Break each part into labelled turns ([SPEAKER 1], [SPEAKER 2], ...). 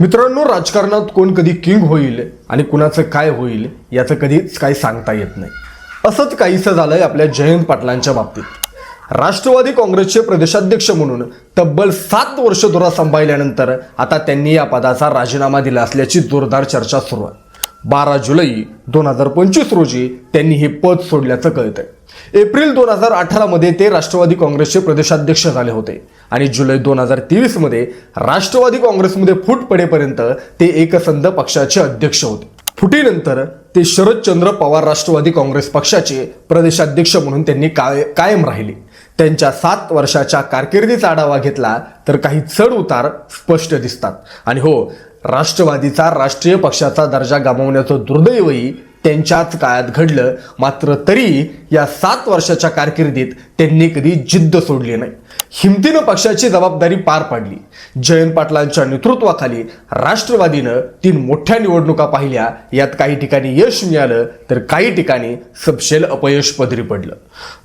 [SPEAKER 1] मित्रांनो राजकारणात कोण कधी किंग होईल आणि कुणाचं काय होईल याचं कधीच काही सांगता येत नाही. असंच काहीसं झालंय आपल्या जयंत पाटलांच्या बाबतीत. राष्ट्रवादी काँग्रेसचे प्रदेशाध्यक्ष म्हणून तब्बल सात वर्ष धुरा सांभाळल्यानंतर आता त्यांनी या पदाचा राजीनामा दिला असल्याची जोरदार चर्चा सुरू आहे. बारा जुलै दोन हजार पंचवीस रोजी त्यांनी हे पद सोडल्याचं कळतंय. एप्रिल दोन हजार अठरामध्ये ते राष्ट्रवादी काँग्रेसचे प्रदेशाध्यक्ष झाले होते. आणि जुलै दोन हजार तेवीसमध्ये राष्ट्रवादी काँग्रेसमध्ये फूट पडेपर्यंत ते एकसंध पक्षाचे अध्यक्ष होते. फुटीनंतर ते शरदचंद्र पवार राष्ट्रवादी काँग्रेस पक्षाचे प्रदेशाध्यक्ष म्हणून त्यांनी काय कायम राहिले. त्यांच्या सात वर्षाच्या कारकिर्दीचा आढावा घेतला तर काही चढ उतार स्पष्ट दिसतात. आणि हो राष्ट्रवादीचा राष्ट्रीय पक्षाचा दर्जा गमावण्याचं दुर्दैवही त्यांच्याच काळात घडलं मात्र तरी या सात वर्षाच्या कारकिर्दीत त्यांनी कधी जिद्द सोडली नाही. हिमतीनं पक्षाची जबाबदारी पार पाडली. जयंत पाटलांच्या नेतृत्वाखाली राष्ट्रवादीनं तीन मोठ्या निवडणुका पाहिल्या. यात काही ठिकाणी यश मिळालं तर काही ठिकाणी सपशेल अपयश पदरी पडलं.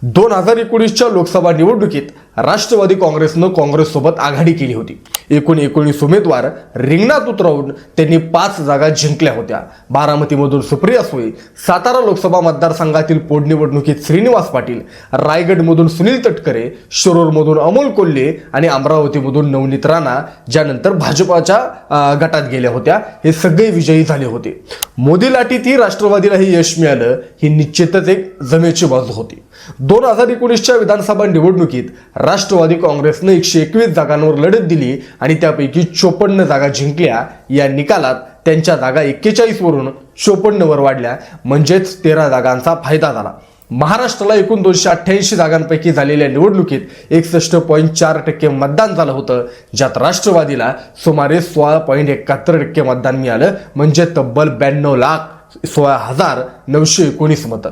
[SPEAKER 1] दोन हजार एकोणीसच्या लोकसभा निवडणुकीत राष्ट्रवादी काँग्रेसनं काँग्रेससोबत आघाडी केली होती. एकूण एकोणीस उमेदवार रिंगणात उतरवून त्यांनी पाच जागा जिंकल्या होत्या. बारामतीमधून सुप्रिया सुळे सातारा लोकसभा मतदारसंघातील पोटनिवडणुकीत श्रीनिवास पाटील रायगडमधून सुनील तटकरे शिरूरमधून अमोल कोल्हे आणि अमरावतीमधून नवनीत राणा ज्यानंतर भाजपाच्या गटात गेल्या होत्या. हे सगळे विजयी झाले होते. मोदी लाटीतही राष्ट्रवादीला हे यश मिळालं ही निश्चितच एक जमेची बाजू होती. दोन हजार एकोणीसच्या विधानसभा निवडणुकीत राष्ट्रवादी काँग्रेसनं एकशे एकवीस जागांवर लढत दिली आणि त्यापैकी चोपन्न जागा जिंकल्या. या निकालात त्यांच्या जागा एक्केचाळीस चोपन्नवर वाढल्या. म्हणजेच तेरा जागांचा फायदा झाला. महाराष्ट्राला एकूण दोनशे अठ्ठ्याऐंशी जागांपैकी झालेल्या निवडणुकीत एकसष्ट पॉईंट चार टक्के मतदान झालं होतं ज्यात राष्ट्रवादीला सुमारे सोळा पॉईंट एकाहत्तर टक्के मतदान मिळालं. म्हणजे तब्बल ब्याण्णव लाख सोळा हजार नऊशे एकोणीस मतं.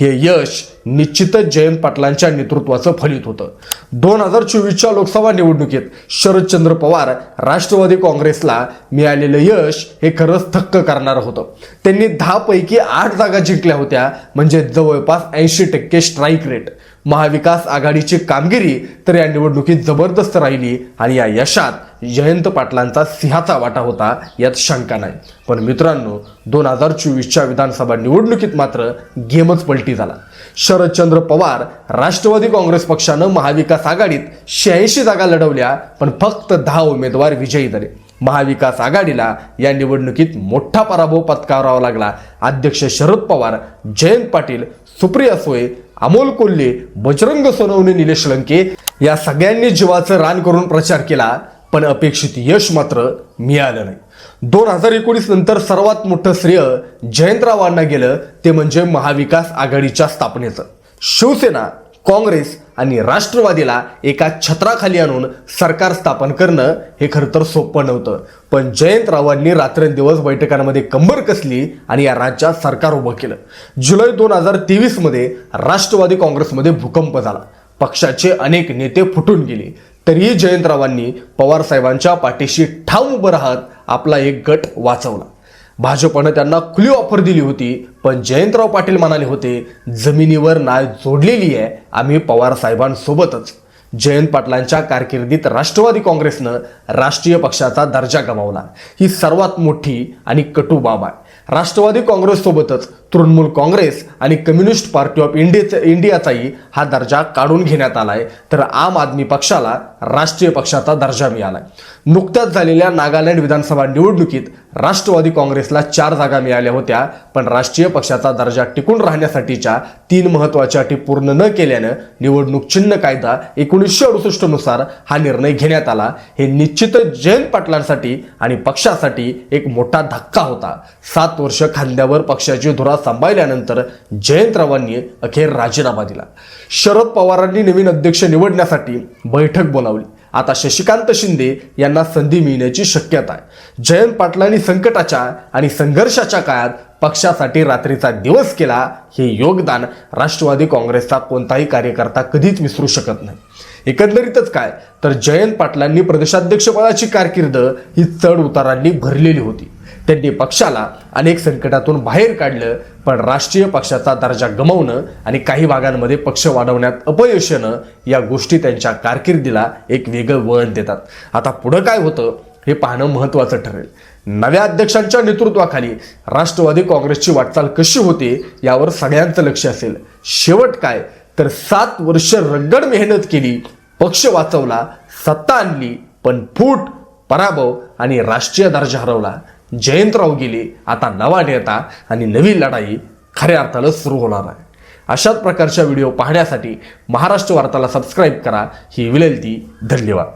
[SPEAKER 1] हे यश निश्चितच जयंत पाटलांच्या नेतृत्वाचं फलित होतं. दोन हजार चोवीसच्या लोकसभा निवडणुकीत शरदचंद्र पवार राष्ट्रवादी काँग्रेसला मिळालेलं यश हे खरंच थक्क करणारं होतं. त्यांनी दहा पैकी आठ जागा जिंकल्या होत्या म्हणजे जवळपास ऐंशी टक्के स्ट्राईक रेट महाविकास आघाडीची कामगिरी तर या निवडणुकीत जबरदस्त राहिली आणि या यशात जयंत पाटलांचा सिंहाचा वाटा होता यात शंका नाही. पण मित्रांनो दोन हजार चोवीसच्या विधानसभा निवडणुकीत मात्र गेमच पलटी झाला. शरदचंद्र पवार राष्ट्रवादी काँग्रेस पक्षानं महाविकास आघाडीत शहाऐंशी जागा लढवल्या पण फक्त दहा उमेदवार विजयी झाले. महाविकास आघाडीला या निवडणुकीत मोठा पराभव पत्करावा लागला. अध्यक्ष शरद पवार जयंत पाटील सुप्रिया सोय अमोल कोल्हे बजरंग सोनवणे निलेश लंके या सगळ्यांनी जीवाचं रान करून प्रचार केला. पण अपेक्षित यश मात्र मिळालं नाही. दोन हजार एकोणीस नंतर सर्वात मोठं श्रेय जयंतरावांना गेलं ते म्हणजे महाविकास आघाडीच्या स्थापनेचं. शिवसेना काँग्रेस आणि राष्ट्रवादीला एका छत्राखाली आणून सरकार स्थापन करणं हे खरं तर सोपं नव्हतं. पण जयंतरावांनी रात्रंदिवस बैठकांमध्ये कंबर कसली आणि या राज्यात सरकार उभं केलं. जुलै दोन हजार तेवीसमध्ये राष्ट्रवादी काँग्रेसमध्ये भूकंप झाला. पक्षाचे अनेक नेते फुटून गेले. तरीही जयंतरावांनी पवार साहेबांच्या पाठीशी ठाम उभं राहत आपला एक गट वाचवला. भाजपनं त्यांना खुली ऑफर दिली होती पण जयंतराव पाटील म्हणाले होते जमिनीवर नाळ जोडलेली आहे आम्ही पवारसाहेबांसोबतच जयंत पाटलांच्या कारकिर्दीत राष्ट्रवादी काँग्रेसनं राष्ट्रीय पक्षाचा दर्जा गमावला. ही सर्वात मोठी आणि कटू बाब आहे. राष्ट्रवादी काँग्रेससोबतच तृणमूल काँग्रेस आणि कम्युनिस्ट पार्टी ऑफ इंडियाचा इंडियाचाही हा दर्जा काढून घेण्यात आलाय. तर आम आदमी पक्षाला राष्ट्रीय पक्षाचा दर्जा मिळालाय. नुकत्याच झालेल्या नागालँड विधानसभा निवडणुकीत राष्ट्रवादी काँग्रेसला चार जागा मिळाल्या होत्या. पण राष्ट्रीय पक्षाचा दर्जा टिकून राहण्यासाठीच्या तीन महत्त्वाच्या अटी पूर्ण न केल्यानं निवडणूक चिन्ह कायदा एकोणीसशे अडुसष्टनुसार हा निर्णय घेण्यात आला. हे निश्चितच जयंत पाटलांसाठी आणि पक्षासाठी एक मोठा धक्का होता. सात सात वर्ष खांद्यावर पक्षाची धुरा सांभाळल्यानंतर जयंतरावांनी अखेर राजीनामा दिला. शरद पवारांनी नवीन अध्यक्ष निवडण्यासाठी बैठक बोलावली. आता शशिकांत शिंदे यांना संधी मिळण्याची शक्यता आहे. जयंत पाटलांनी संकटाच्या आणि संघर्षाच्या काळात पक्षासाठी रात्रीचा दिवस केला हे योगदान राष्ट्रवादी काँग्रेसचा कोणताही कार्यकर्ता कधीच विसरू शकत नाही. एकंदरीतच काय? तर जयंत पाटलांनी प्रदेशाध्यक्षपदाची कारकीर्द ही चढ उतारांनी भरलेली होती. त्यांनी पक्षाला अनेक संकटातून बाहेर काढलं पण राष्ट्रीय पक्षाचा दर्जा गमावणं आणि काही भागांमध्ये पक्ष वाढवण्यात अपयश येणं या गोष्टी त्यांच्या कारकिर्दीला एक वेगळं वळण देतात. आता पुढं काय होतं हे पाहणं महत्त्वाचं ठरेल. नव्या अध्यक्षांच्या नेतृत्वाखाली राष्ट्रवादी काँग्रेसची वाटचाल कशी होते यावर सगळ्यांचं लक्ष असेल. शेवट काय? तर सात वर्ष रगड मेहनत केली पक्ष वाचवला सत्ता आणली पण फूट पराभव आणि राष्ट्रीय दर्जा हरवला. जयंतराव गेले आता नवा नेता आणि नवी लढाई खऱ्या अर्थानं सुरू होणार आहे. अशाच प्रकारच्या व्हिडिओ पाहण्यासाठी महाराष्ट्र वार्ताला सबस्क्राईब करा. ही विनंती धन्यवाद.